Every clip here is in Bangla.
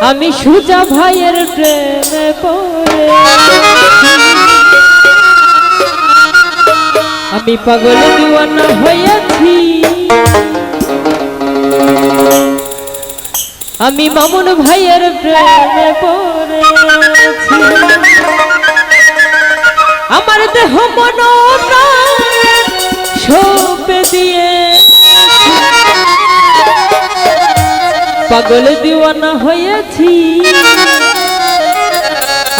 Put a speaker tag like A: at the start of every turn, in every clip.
A: আমি সুজা ভাইয়ের প্রেমে পড়ে। আমি পাগল দিওয়ানা হয়েছি। আমি মামুন ভাইয়ের প্রেমে পড়েছি। আমার দেহ মন পাগল দিওয়ানা হয়েছি।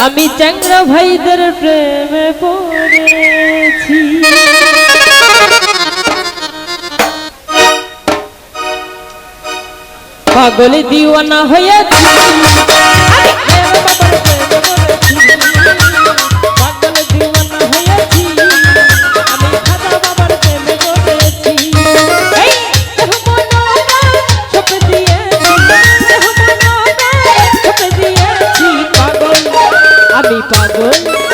A: আমি চ্যাংরা ভাইদের প্রেমে পড়েছি। পাগল দিওয়ানা হয়েছি। আমি প্রেম আমি পাগল